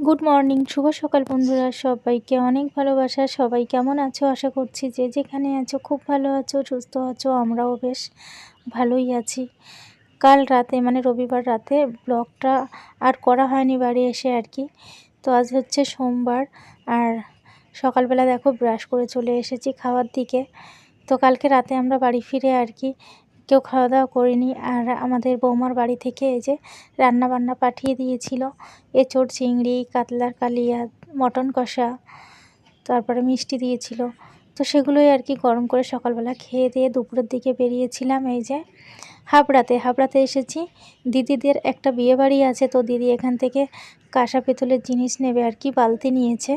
Good morning শুভ সকাল বন্ধুরা সবাইকে। অনেক ভালোবাসা, সবাই কেমন আছো? আশা করছি যে যেখানে আছো খুব ভালো আছো, সুস্থ আছো, আমরাও বেশ ভালোই আছি। কাল রাতে মানে রবিবার রাতে ব্লগটা আর করা হয়নি বাড়ি এসে আর কি। তো আজ হচ্ছে সোমবার আর সকালবেলা দেখো ব্রাশ করে চলে এসেছি খাওয়ার দিকে। তো কালকে রাতে আমরা বাড়ি ফিরে আর কি কেউ খাওয়া দাওয়া করিনি আর আমাদের বৌমার বাড়ি থেকে এই যে রান্না বান্না পাঠিয়ে দিয়েছিল। এঁচোড়, চিংড়ি, কাতলার কালিয়া, মটন কষা, তারপরে মিষ্টি দিয়েছিল। তো সেগুলোই আর কি গরম করে সকালবেলা খেয়ে দিয়ে দুপুরের দিকে বেরিয়েছিলাম এই যে হাবড়াতে। হাবড়াতে এসেছি। দিদিদের একটা বিয়ে বাড়ি আছে তো দিদি এখান থেকে কাঁসা, পেতলের জিনিস নেবে আর কি বালতি নিয়েছে।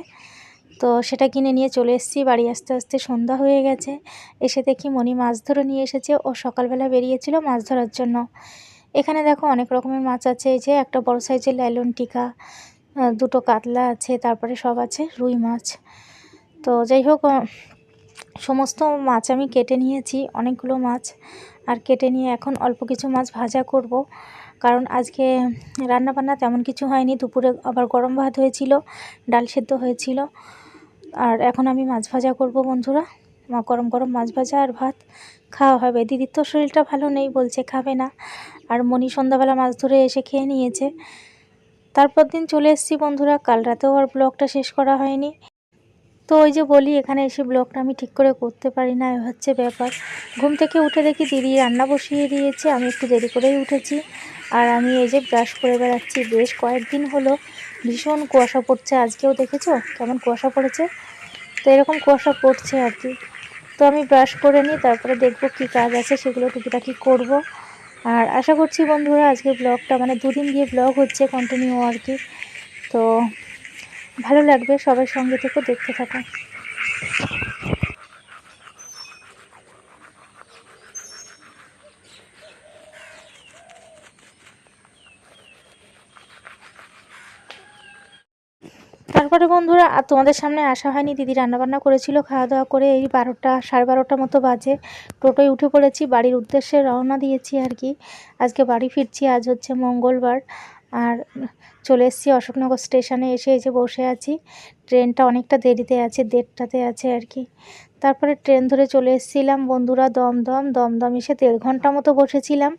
তো সেটা কিনে নিয়ে চলে এসেছি। বাড়ি আসতে আসতে সন্ধ্যা হয়ে গেছে। এসে দেখি মণি মাছ ধরে নিয়ে এসেছে। ও সকালবেলা বেরিয়েছিল মাছ ধরার জন্য। এখানে দেখো অনেক রকমের মাছ আছে। এই যে একটা বড় সাইজের লাইলন টিকা দুটো কাতলা আছে, তারপরে সব আছে রুই মাছ। তো যাই হোক সমস্ত মাছ আমি কেটে নিয়েছি, অনেকগুলো মাছ। আর কেটে নিয়ে এখন অল্প কিছু মাছ ভাজা করব। কারণ আজকে রান্না বান্না তেমন কিছু হয়নি। দুপুরে আবার গরম ভাত হয়েছিল, ডাল সেদ্ধ হয়েছিল। আর এখন আমি মাছ ভাজা করব বন্ধুরা। মা গরম গরম মাছ ভাজা আর ভাত খাওয়া হবে। দিদির তো শরীরটা ভালো নেই, বলছে খাবে না। আর মনি সন্ধ্যাবেলা মাছ ধরে এসে খেয়ে নিয়েছে। তারপর দিন চলে এসেছি বন্ধুরা। কাল রাতেও আর ব্লগটা শেষ করা হয়নি। তো ওই যে বলি, এখানে এসে ব্লগটা আমি ঠিক করে করতে পারি না হচ্ছে ব্যাপার। ঘুম থেকে উঠে দেখি দিদি রান্না বসিয়ে দিয়েছে, আমি একটু দেরি করেই উঠেছি। আর আমি এই যে ব্রাশ করে বেড়াচ্ছি, বেশ কয়েকদিন হলো ভীষণ কুয়াশা পড়ছে, আজকেও দেখেছ কেমন কুয়াশা পড়েছে? তো এরকম কুয়াশা পড়ছে আর কি। তো আমি ব্রাশ করে নিই, তারপরে দেখব কী কাজ আছে, সেগুলো টুকিটাকি করব। আর আশা করছি বন্ধুরা, আজকে ব্লগটা মানে দুদিন দিয়ে ব্লগ হচ্ছে কন্টিনিউ আর কি। তো ভালো লাগবে সবাই সঙ্গে থেকে দেখতে থাকো তারপরে বন্ধুরা আর তোমাদের সামনে আসা হয়নি। দিদি রান্নাবান্না করেছিল খাওয়া দাওয়া করে এই বারোটা, সাড়ে বারোটা মতো বাজে। টোটোয় উঠে পড়েছি, বাড়ির উদ্দেশ্যে রওনা দিয়েছি আর কি। আজকে বাড়ি ফিরছি, আজ হচ্ছে মঙ্গলবার। আর চলে এসেছি অশোকনগর স্টেশনে, এসে এসে বসে আছি। ট্রেনটা অনেকটা দেরিতে আছে, দেড়টাতে আছে আর কি। তারপরে ট্রেন ধরে চলে এসেছিলাম, বন্ধুরা দমদম। দমদম এসে দেড় ঘণ্টা মতো বসেছিলাম,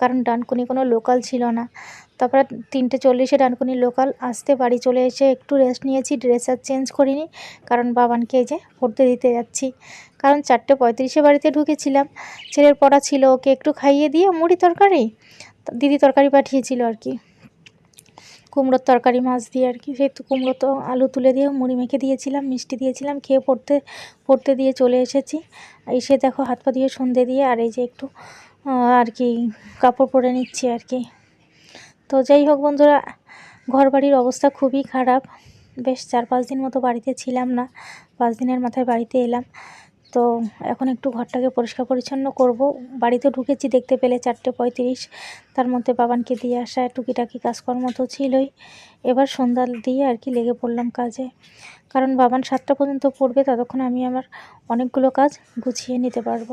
কারণ ডানকুনি কোনো লোকাল ছিল না। তারপরে তিনটে চল্লিশে ডানকুনি লোকাল আসতে বাড়ি চলে এসে একটু রেস্ট নিয়েছি ড্রেস আর চেঞ্জ করিনি, কারণ বাবানকে যে পড়তে দিতে যাচ্ছি। কারণ চারটে পঁয়ত্রিশে বাড়িতে ঢুকেছিলাম, ছেলের পড়া ছিল, ওকে একটু খাইয়ে দিয়ে মুড়ি তরকারি দিদি তরকারি পাঠিয়েছিল আর কি। কুমড়োর তরকারি, মাছ দিয়ে আর কি, সেহেতু কুমড়ো তো আলু তুলে দিয়ে মুড়ি মেখে দিয়েছিলাম, মিষ্টি দিয়েছিলাম, খেয়ে পড়তে পড়তে দিয়ে চলে এসেছি। এসে দেখো হাত পা দিয়ে সন্ধে দিয়ে আর এই যে একটু আর কি কাপড় পরে নিচ্ছি আর কি। তো যাই হোক বন্ধুরা ঘর বাড়ির অবস্থা খুবই খারাপ। বেশ চার পাঁচ দিন মতো বাড়িতে ছিলাম না, পাঁচ দিনের মাথায় বাড়িতে এলাম। তো এখন একটু ঘরটাকে পরিষ্কার পরিচ্ছন্ন করব। বাড়িতে ঢুকেছি দেখতে পেলে চারটে পঁয়ত্রিশ। তার মধ্যে বাবানকে দিয়ে আসা, টুকিটাকি কাজকর্ম তো ছিলই। এবার সন্ধ্যা দিয়ে আর কি লেগে পড়লাম কাজে। কারণ বাবান সাতটা পর্যন্ত পড়বে, ততক্ষণ আমি আমার অনেকগুলো কাজ গুছিয়ে নিতে পারব।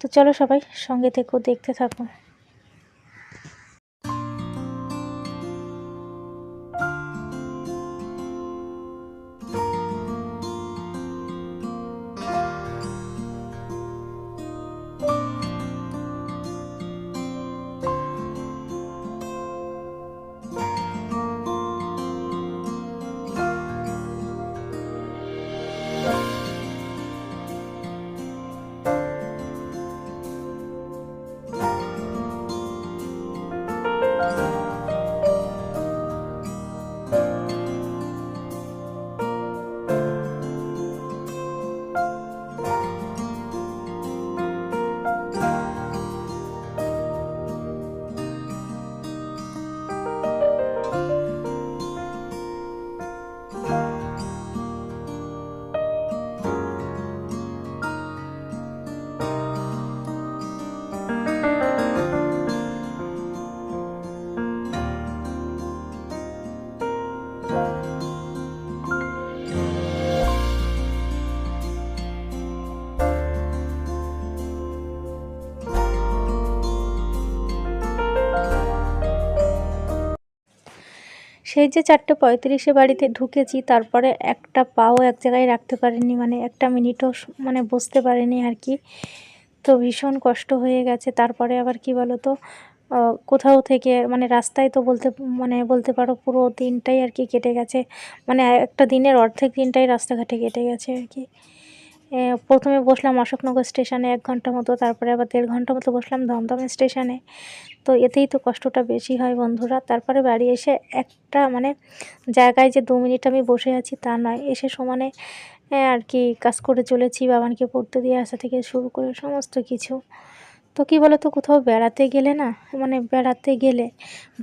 তো চলো সবাই সঙ্গে থেকেও দেখতে থাকো। সেই যে চারটে পঁয়ত্রিশে বাড়িতে ঢুকেছি, তারপরে একটা পাও এক জায়গায় রাখতে পারিনি মানে একটা মিনিটও মানে বসতে পারিনি আর কি। তো ভীষণ কষ্ট হয়ে গেছে। তারপরে আবার কি বলো তো কোথাও থেকে মানে রাস্তায় তো বলতে মানে বলতে পারো পুরো দিনটাই আর কি কেটে গেছে। মানে একটা দিনের অর্ধেক দিনটাই রাস্তাঘাটে কেটে গেছে আর কি। প্রথমে বসলাম অশোকনগর স্টেশনে এক ঘণ্টা মতো, তারপরে আবার দেড় ঘণ্টা মতো বসলাম দমদম স্টেশনে। তো এতেই তো কষ্টটা বেশি হয় বন্ধুরা। তারপরে বাড়ি এসে একটা মানে জায়গায় যে দু মিনিট আমি বসে আছি তা নয়, এসে সমানে আর কি কাজ করে চলেছি, বাবানকে পড়তে দিয়ে আসা থেকে শুরু করে সমস্ত কিছু। তো কী বলো তো কোথাও বেড়াতে গেলে না মানে বেড়াতে গেলে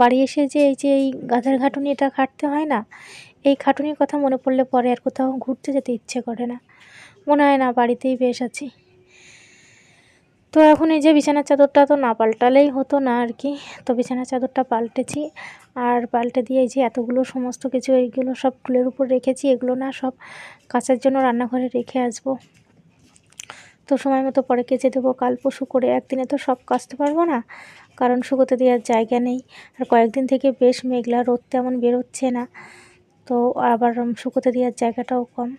বাড়ি এসে যে এই যে এই গাধার ঘাটুনিটা খাটতে হয় না, এই খাটুনির কথা মনে পড়লে পরে আর কোথাও ঘুরতে যেতে ইচ্ছে করে না। মনে হয় না, বাড়িতেই বেশ আছি তো এখন এই যে বিছানার চাদরটা তো না পাল্টালেই হতো না আর কি, তো বিছানার চাদরটা পাল্টেছি। আর পাল্টে দিয়ে এই যে এতগুলো সমস্ত কিছু, এইগুলো সব টুলের উপর রেখেছি, এগুলো না সব কাচার জন্য রান্নাঘরে রেখে আসব। তো সময় মতো পরে কেচে দেবো, কাল পরশু করে একদিনে তো সব কাচতে পারব না, কারণ শুকোতে দেওয়ার জায়গা নেই। আর কয়েকদিন থেকে বেশ মেঘলা রোদ তেমন বেরোচ্ছে না, তো আবার শুকোতে দেওয়ার জায়গাটাও কম।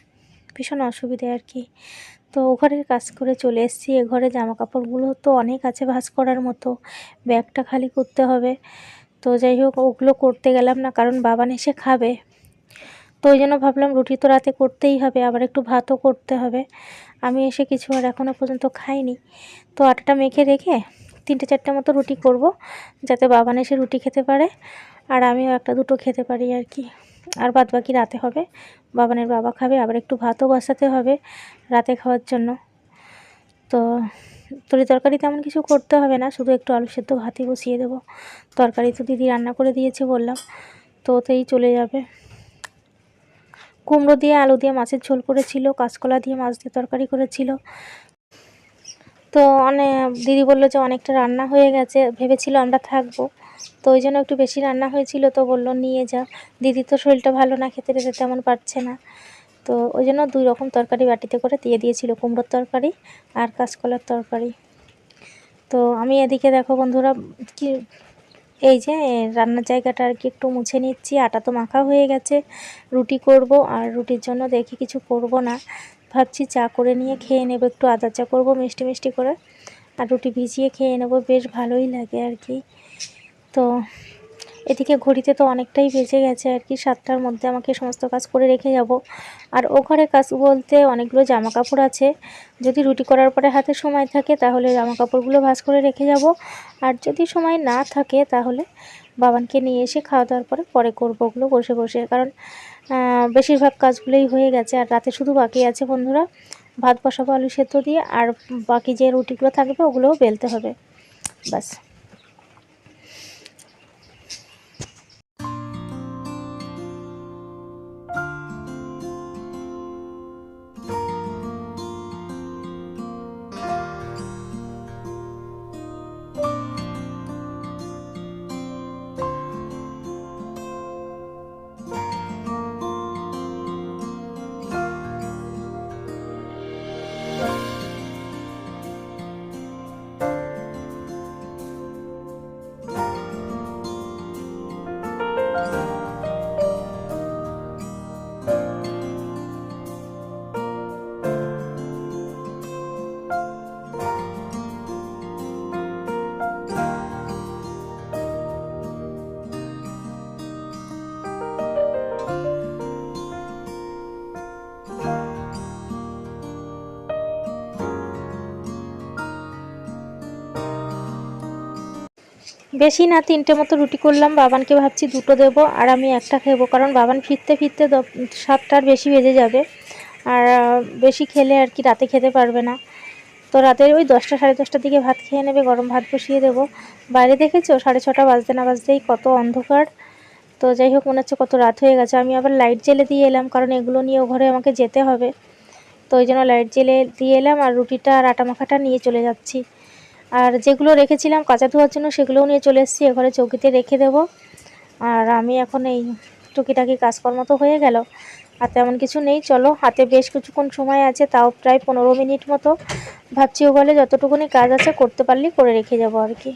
ভীষণ অসুবিধে আর কি। তো ঘরের কাজ করে চলে এসেছি। এ ঘরে জামা কাপড়গুলো তো অনেক আছে ভাঁজ করার মতো। ব্যাগটা খালি করতে হবে। তো যাই হোক, ওগুলো করতে গেলাম না, কারণ বাবান এসে খাবে। তো ওই জন্য ভাবলাম রুটি তো রাতে করতেই হবে, আবার একটু ভাতও করতে হবে। আমি এসে কিছু আর এখনও পর্যন্ত খাইনি। তো আটাটা মেখে রেখে তিনটে চারটে মতো রুটি করব, যাতে বাবান এসে রুটি খেতে পারে, আর আমিও একটা দুটো খেতে পারি আর কি। আর বাদ বাকি রাতে হবে। বাবানের বাবা খাবে, আবার একটু ভাতও বসাতে হবে রাতে খাওয়ার জন্য। তো তরি তরকারি তেমন কিছু করতে হবে না, শুধু একটু আলু সেদ্ধ ভাতই বসিয়ে দেবো। তরকারি তো দিদি রান্না করে দিয়েছে বললাম, তো ওতেই চলে যাবে। কুমড়ো দিয়ে, আলু দিয়ে মাছের ঝোল করেছিল, কাঁচকলা দিয়ে মাছ দিয়ে তরকারি করেছিল। তো অনেক দিদি বলল যে অনেকটা রান্না হয়ে গেছে, ভেবেছিল আমরা থাকব। তো ওই জন্য একটু বেশি রান্না হয়েছিল তো বলল, নিয়ে যা। দিদি তো শরীরটা ভালো না, খেতে টেতে তেমন পারছে না। তো ওই জন্য দুই রকম তরকারি বাটিতে করে দিয়ে দিয়েছিল, কুমড়োর তরকারি আর কাঁচকলার তরকারি। তো আমি এদিকে দেখো বন্ধুরা, কি এই যে রান্নার জায়গাটা আর কি একটু মুছে নিচ্ছি। আটা তো মাখা হয়ে গেছে, রুটি করব আর রুটির জন্য দেখি কিছু করব না। ভাবছি চা করে নিয়ে খেয়ে নেব, একটু আদা চা করব মিষ্টি মিষ্টি করে। আর রুটি ভিজিয়ে খেয়ে নেব, বেশ ভালোই লাগে আর কি। তো এদিকে ঘড়িতে তো অনেকটাই বেজে গেছে আর কি। সাতটার মধ্যে আমাকে সমস্ত কাজ করে রেখে যাব। আর ও ঘরে কাজ বলতে অনেকগুলো জামা কাপড় আছে। যদি রুটি করার পরে হাতে সময় থাকে তাহলে জামা কাপড়গুলো ভাঁজ করে রেখে যাব। আর যদি সময় না থাকে তাহলে বাবানকে নিয়ে এসে খাওয়া দাওয়ার পরে পরে করব ওগুলো বসে বসে। কারণ বেশিরভাগ কাজগুলোই হয়ে গেছে। আর রাতে শুধু বাকি আছে বন্ধুরা, ভাত বসাবো, আলু সেদ্ধ দিয়ে, আর বাকি যে রুটিগুলো থাকবে ওগুলোও বেলতে হবে। ব্যাস। বেশি না, তিনটে মতো রুটি করলাম, বাবানকে ভাবছি দুটো দেবো, আর আমি একটা খেবো, কারণ বাবান ফিরতে ফিরতে সাতটার বেশি বেজে যাবে, আর বেশি খেলে আর কি রাতে খেতে পারবে না। তো রাতের ওই দশটা, সাড়ে দশটার দিকে ভাত খেয়ে নেবে, গরম ভাত বসিয়ে দেবো। বাইরে দেখেছ? সাড়ে ছটা বাজতে না বাজতেই কত অন্ধকার। তো যাই হোক, মনে হচ্ছে কত রাত হয়ে গেছে, আমি আবার লাইট জ্বেলে দিয়ে এলাম, কারণ এগুলো নিয়ে ঘরে আমাকে যেতে হবে। তো ওই জন্য লাইট জ্বেলে দিয়ে এলাম, আর রুটিটা আর আটা মাখাটা নিয়ে চলে যাচ্ছি। আর যেগুলো রেখেছিলাম কাঁচা ধোয়ার জন্য সেগুলোও নিয়ে চলে এসেছি এবারে চৌকিতে রেখে দেব। আর আমি এখন এই টুকিটাকি কাজকর্ম তো হয়ে গেল, আর তেমন কিছু নেই। চলো, হাতে বেশ কিছুক্ষণ সময় আছে, তাও প্রায় পনেরো মিনিট মতো। ভাবছি ও বলে যতটুকুনি কাজ আছে করতে পারলেই করে রেখে যাব আর কি।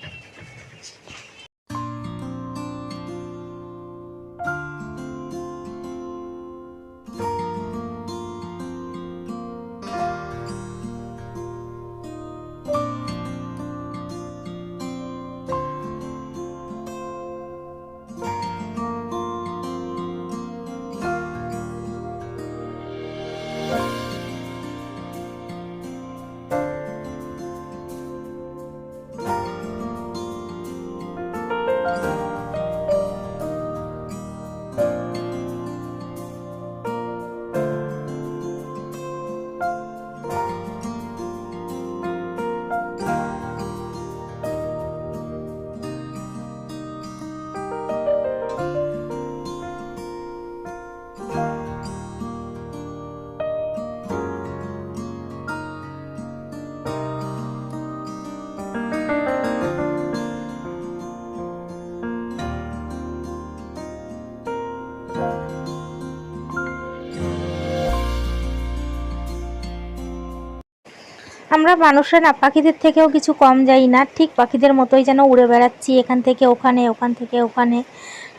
আমরা মানুষরা না, পাখিদের থেকেও কিছু কম যাই না। ঠিক পাখিদের মতোই যেন উড়ে বেড়াচ্ছি এখান থেকে ওখানে, ওখান থেকে ওখানে।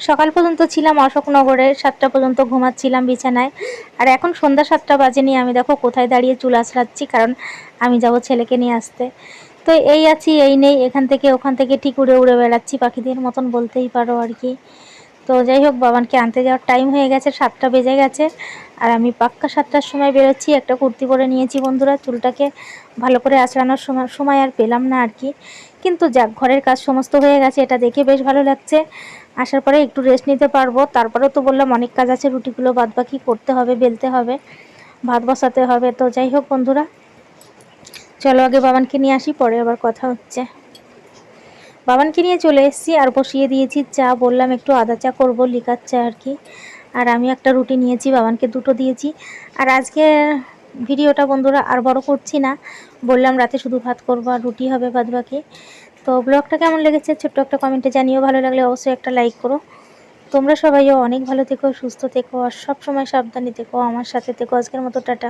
সকাল পর্যন্ত ছিলাম অশোকনগরে, সাতটা পর্যন্ত ঘুমাচ্ছিলাম বিছানায়। আর এখন সন্ধ্যা সাতটা বাজেনি, আমি দেখো কোথায় দাঁড়িয়ে চুল আছড়াচ্ছি, কারণ আমি যাব ছেলেকে নিয়ে আসতে। তো এই আছি, এই নেই, এখান থেকে ওখান থেকে ঠিক উড়ে উড়ে বেড়াচ্ছি, পাখিদের মতন বলতেই পারো আর কি। তো যাই হোক, বাবানকে আনতে যাওয়ার টাইম হয়ে গেছে, সাতটা বেজে গেছে। আর আমি পাক্কা সাতটার সময় বেরোচ্ছি, একটা কুর্তি পরে নিয়েছি বন্ধুরা, চুলটাকে ভালো করে আঁচড়ানোর সময় সময় আর পেলাম না আর কি। কিন্তু যাক, ঘরের কাজ সমস্ত হয়ে গেছে, এটা দেখে বেশ ভালো লাগছে। আসার পরে একটু রেস্ট নিতে পারব, তারপরেও তো বললাম অনেক কাজ আছে, রুটিগুলো বাদবাকি করতে হবে, বেলতে হবে, ভাত বসাতে হবে। তো যাই হোক বন্ধুরা, চলো আগে বাবানকে নিয়ে আসি, পরে আবার কথা হচ্ছে। বাবানকে নিয়ে চলে এসেছি আর বসিয়ে দিয়েছি চা। বললাম একটু আদা চা করব, লিকার চা আর কি। আর আমি একটা রুটি নিয়েছি, বাবানকে দুটো দিয়েছি। আর আজকে ভিডিওটা বন্ধুরা আর বড় করছি না। বললাম রাতে শুধু ভাত করব আর রুটি হবে বাদ বাকি তো ব্লগটা কেমন লেগেছে ছোট্ট একটা কমেন্টে জানিও। ভালো লাগলে অবশ্যই একটা লাইক করো। তোমরা সবাইও অনেক ভালো থেকো, সুস্থ থেকো আর সবসময় সাবধানে থেকো। আমার সাথে থেকো। আজকের মতো, টাটা।